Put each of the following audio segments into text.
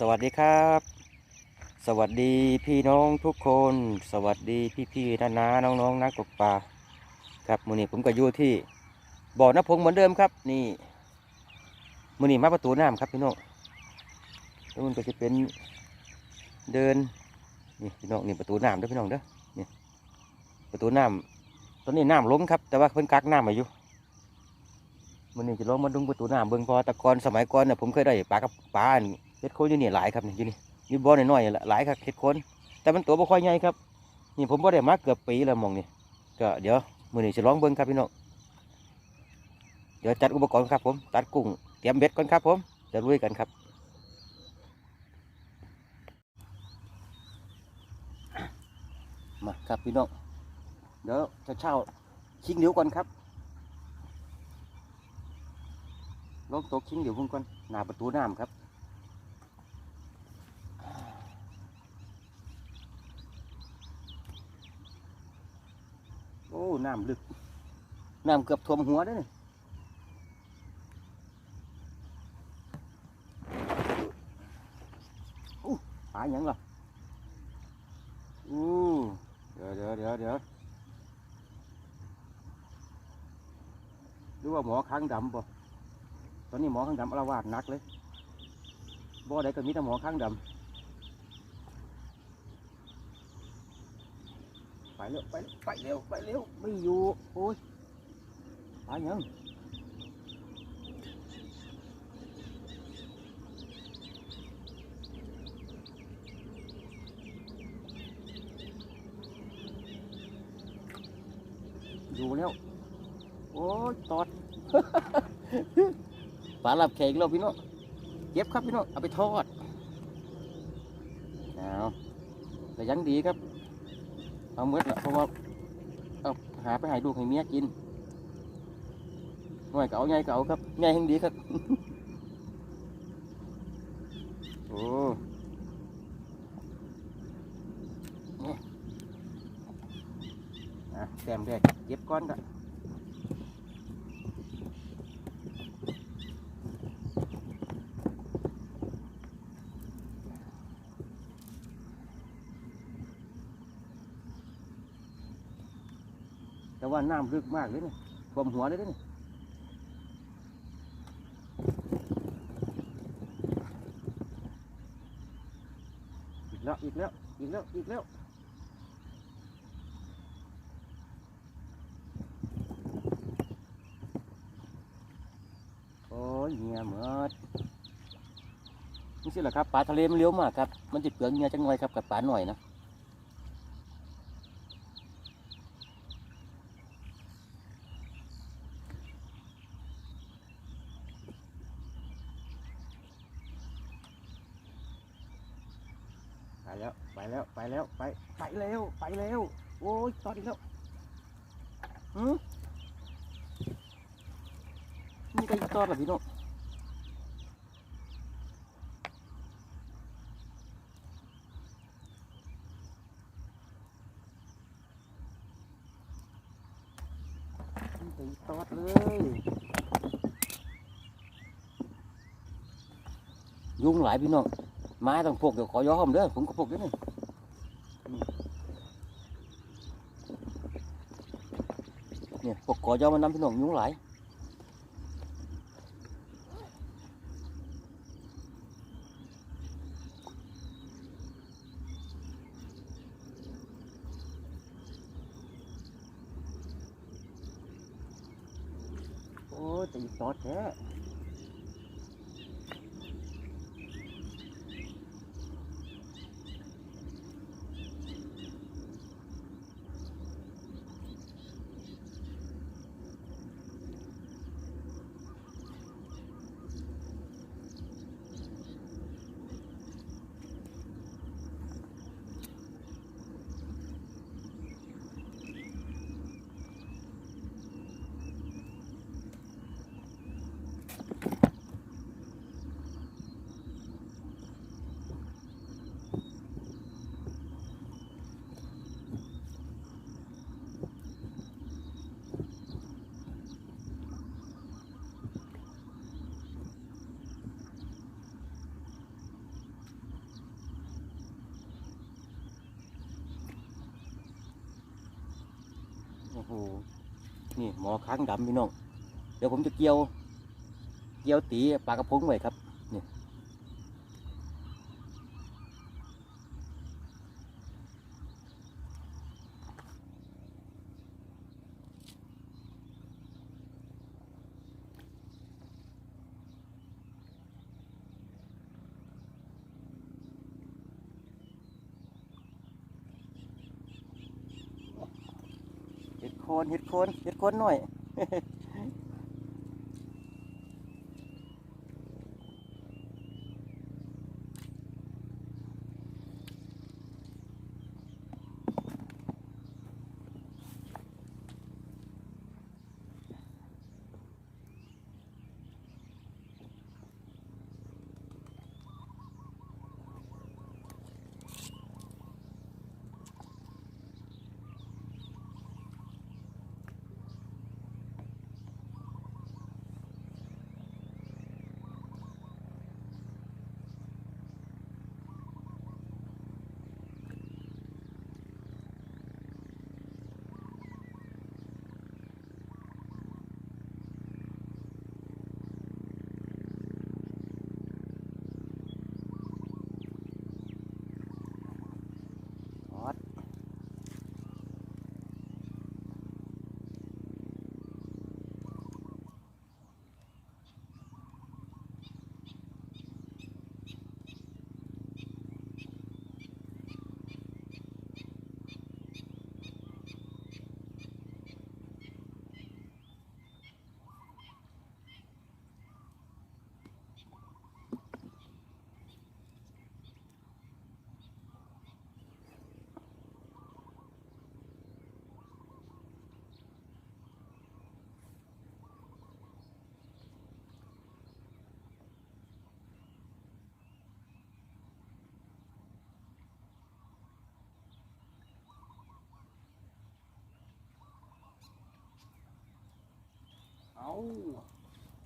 สวัสดีครับ สวัสดีพี่น้องทุกคน สวัสดีพี่พี่ๆน้าน้าน้องน้องๆนักตกปลาครับมือนี้ผมก็อยู่ที่บ่อน้ำพงเหมือนเดิมครับ นี่มือนี้มาประตูน้ำครับพี่น้องแล้วมันก็จะเป็นเดินนี่พี่น้องนี่ประตูน้ำเด้อพี่น้องเด้อนี่ประตูน้ำตอนนี้น้ำล้มครับ แต่ว่าเพิ่นกักน้ำมาอยู่มือนี้จะลองมาดุงประตูน้ำเบิ่งพอตะกอนสมัยก่อนเนี่ยผมเคยได้ปลากับปลาอัน เฮ็ดโคนอยู่นี่หลายครับนี่อยู่นี่นี่บ่อน้อยๆหลายครับเห็ดโคนแต่มันตัวบ่ค่อยใหญ่ครับนี่ผมบ่ได้มาเกือบปีแล้วมองนี่ก็เดี๋ยวมือนี้สิลองเบิ่งครับพี่น้องเดี๋ยวจัดอุปกรณ์ครับผมตัดกุ้งเตรียมเบ็ดก่อนครับผมจะลุยกันครับมาครับพี่น้องเดี๋ยวจะเช่าชิงเดียวก่อนครับลองตกชิงเดียวพุ่งก่อนหน้าประตูน้ำครับ อ้น้ำลึก น้ำเกือบท่วมหัวด้อนี่อู้ปลายังล่ะอู้เดี๋ยวเดี๋ยวเดี๋ยวเดี๋ยวหรือว่าหมอค้างดำป่ะตอนนี้หมอค้างดำอาละวาดนักเลยบ่อใดก็มีแต่หมอค้างดำ ไปเร็วไปไปเร็วไปเร็วไม่อยู่โอ้ยไปยังอยู่แล้วโอ้ยตอดปลาหลับแขกแล้วพี่น้องเก็บครับพี่น้องเอาไปทอดเอาแต่ยังดีครับ เอาเมื่อละเพราะว่าเอาหาไปหายดูให้เมียกินหน่อยก็เอาไงเก่าครับไงแห่งดีครับโอ้แต้มแรกเก็บก้อนกัน ว่าน้ำลึกมากเลยนี่ยท่วมหัวเลยนี่อีกแล้วอีกแล้วอีกแล้วอีกแล้วโอ้ยเงียหมดนี่สิแหละครับปลาทะเลมันเลี้ยวมากครับ มันจะเปลืองเงียจังหน่อยครับกับปลาหน่อยนะ ไปแล้วไปแล้วไปแล้วไปไปแล้วไปแล้วโอ้ยตอนอีกแล้วหืมนี่ก็อีกตอนละพี่น้องนี่ก็อีกตอดเลยยุงหลายพี่น้อง ไม้ต้องพกเดี๋ยวขอยอมเด้อผมก็พกเด้อนี่เนี่ยพกขอยอมมันนำพี่น้องยุงหลาย โหนี่หมอค้างดำพี่น้อง เดี๋ยวผมจะเกี่ยว เกี่ยวตีปลากระพงไว้ครับ นี่ เห็ดโคนเห็ดโคนเห็ดโคนหน่อย ออด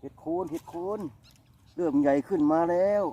เห็ดโคนเห็ดโคนเริ่มใหญ่ขึ้นมาแล้ว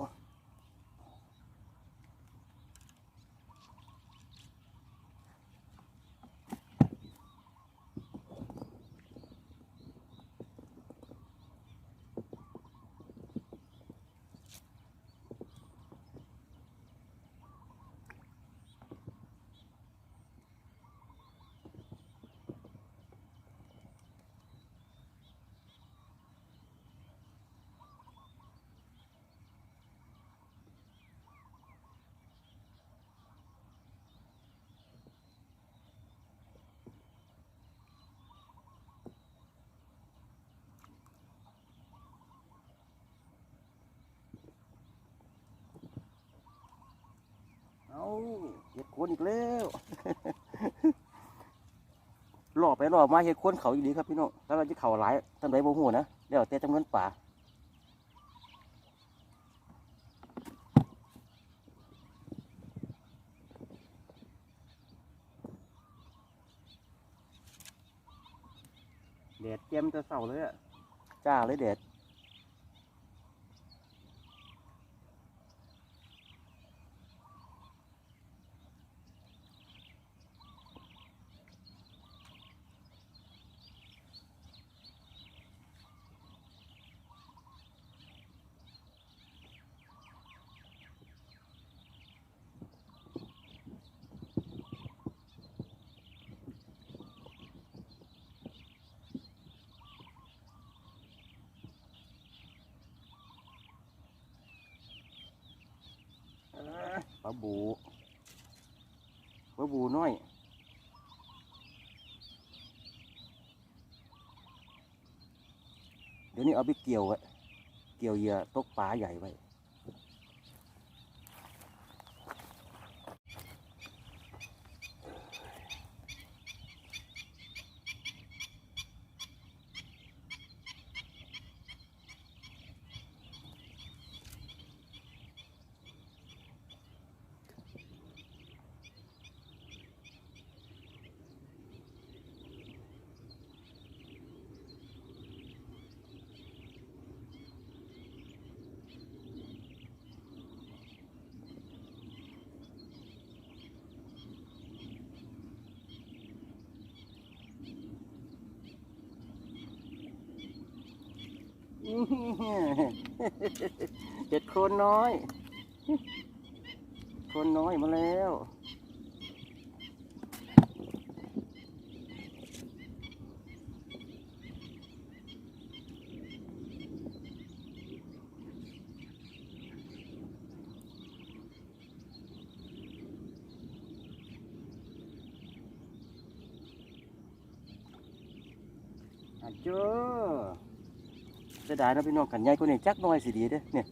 เอา เห็ดโคนอีกแล้วหล่อไปหล่อมาเห็ดโคนเขาอีกดีครับพี่น้องแล้วเราจะเขาหลายทำไรบ่หูนะเดี๋ยวแต่จำนวนป่าแดดเจียมจะเสาเลยอะจ้าเลยแดด ปลาบูปลาบูน้อยเดี๋ยวนี้เอาไปเกี่ยวไว้เกี่ยวเหยื่อตกปลาใหญ่ไว้ เห็ดโคนน้อย โคนน้อยมาแล้วอาเจ้า เสียดายนะพี่น้องกันใหญ่คนนี้จักหน้อยสิดีเด้อเนี่ย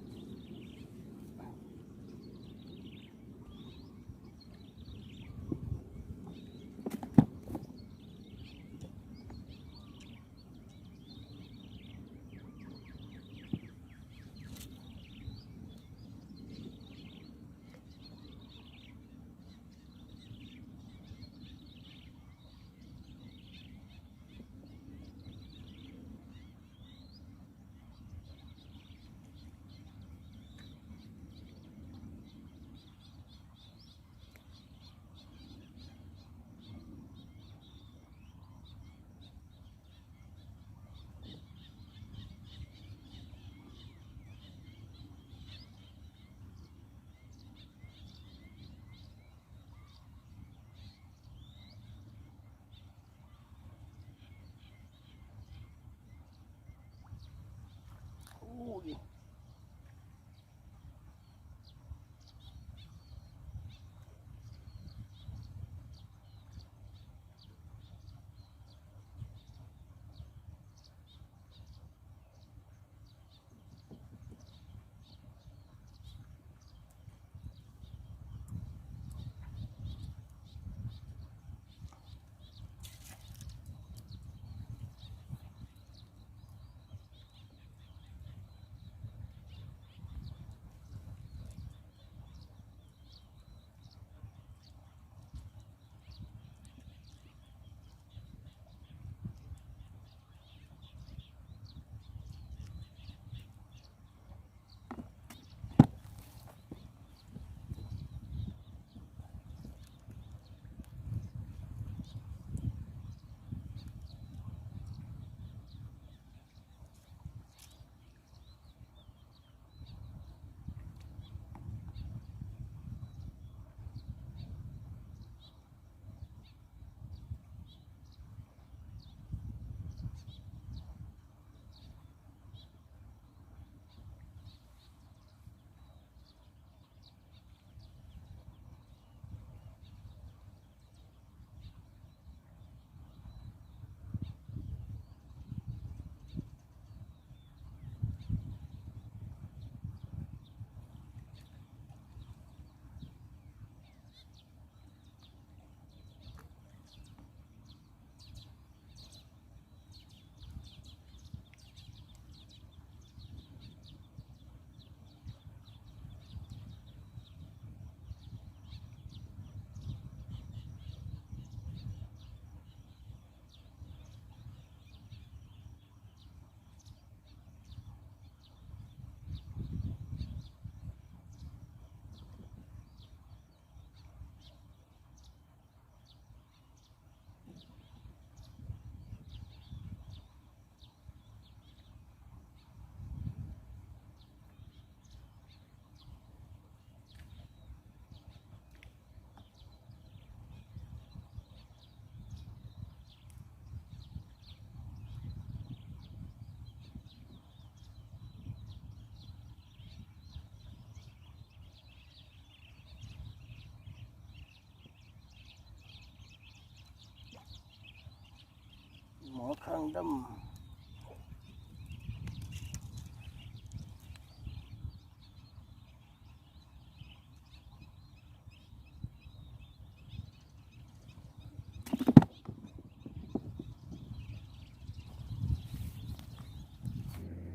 หมอข้างดำ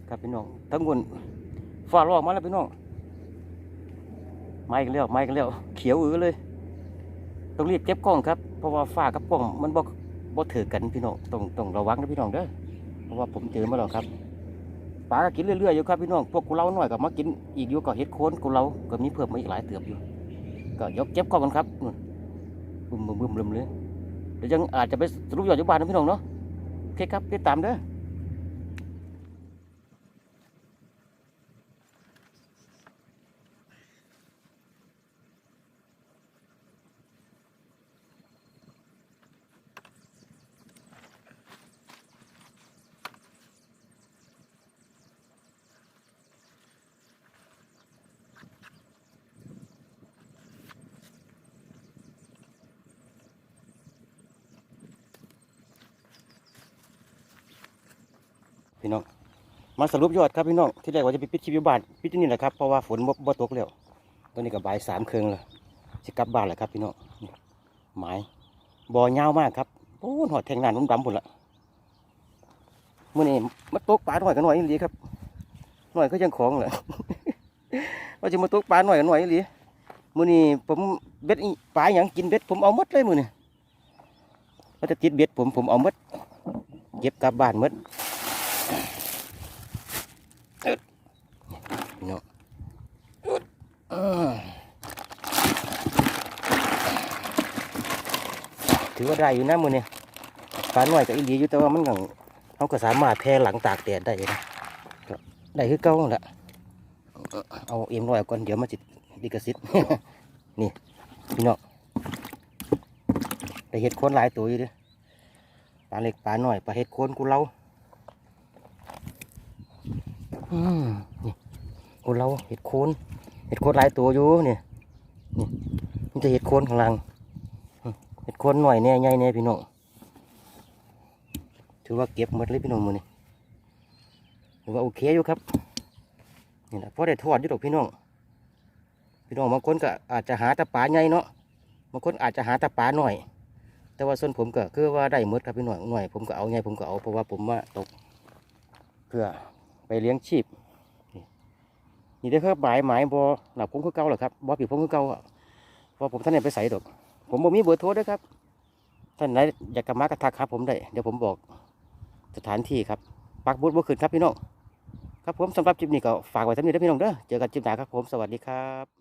ครับพี่น้องทั้งบนฟ้าร้องมาแล้วพี่น้องไม้กันแล้วไม้กันแล้วเขียวอือเลย ต้องรีบเก็บกล้องครับ เพราะว่าฟ้ากับกล้องมันบ่ บ่ถือกันพี่น้องต้องต้องระวังนะพี่น้องเด้อเพราะว่าผมเจอมาแล้วครับปลาก็กินเรื่อยๆอยู่ครับพี่น้องพวกกุเลาหน่อยก็มากินอีกอยู่ก็เฮ็ดโคนกุเลาก็มีเพิ่มมาอีกหลายเติบอยู่ ก็ยกเก็บก้องกันครับนู่นบึมบึมบึมบึมเลยเดี๋ยวยังอาจจะไปสรุปยอดอยู่บ้านนะพี่น้องเนาะโอเคครับติดตามเด้อ พี่น้องมาสรุปยอดครับพี่น้องที่แรกว่าจะไปปิดคลิปอยู่บ้านปิดที่นี่แหละครับเพราะว่าฝนบ่บตกแล้วตอนนี้ก็บ่ายสามครึ่งแล้วจะกลับบ้านแล้วครับพี่น้องหมายบ่อยาวมากครับโอ้หอดแทงนานนุ่มดำพุ่นละเมื่อนี้มาตกปลาหน่อยกันหน่อยอีหลีครับหน่อยก็ยังของเหรอว่าจะมาตกปลาหน่อยกันหน่อยอีหลีมื่อนี้ผมเบ็ดปลาอย่างกินเบ็ดผมเอามดเลยมื่อนี้ว่าจะติดเบ็ดผมผมเอามดเก็บกลับบ้านมด เนาะเออถือว่าได้อยู่นะมือนี่ปลาหน่อยกับอีหลีอยู่แต่ว่ามันก็เขาก็สามารถแพร่หลังตากแดดได้นะได้คือเก่าแหละเอาเอ็มร้อยก่อนเดี๋ยวมาจิตดิกระซิดนี่พี่น้องได้เห็ดโคนหลายตัวอยู่ดิปลาเล็กปลาหน่อยปลาเห็ดโคนกูเล่า อืมนี่คนเราเห็ดโคนเห็ดโคนหลายตัวอยู่เนี่ยนี่มันจะเห็ดโคนข้างล่างเห็ดโคนหน่อยเนี่ยใหญ่เนี่ยพี่น้องถือว่าเก็บหมดเลยพี่น้องมือนี่ถือว่าโอเคอยู่ครับนี่แหละพอได้ทอดอยู่ดอกพี่น้องพี่น้องบางคนก็อาจจะหาตะปาใหญ่เนาะบางคนอาจจะหาตะปาหน่อย แต่ว่าส่วนผมก็คือว่าได้หมดครับพี่น้องหน่อยผมก็เอาไงผมก็เอาเพราะว่าผมว่าตกเพื่อ ไปเลี้ยงชีพนี่ได้อครับหมายหมายบอหลับผมคือเก่าเหรอครับบอผิดผมคือเก่าอะพราผมท่านไหนไปใส่ดอกผมบ่มีเบอร์โทรด้วยครับท่านไหนอยากกระมากระทักครับผมได้เดี๋ยวผมบอกสถานที่ครับปักบุตรบ่ขึ้นครับพี่น้องครับผมสำหรับจิมนี้ก็ฝากไว้สำหรับนี้นะพี่น้องเด้อเจอกันจิมหน้าครับผมสวัสดีครับ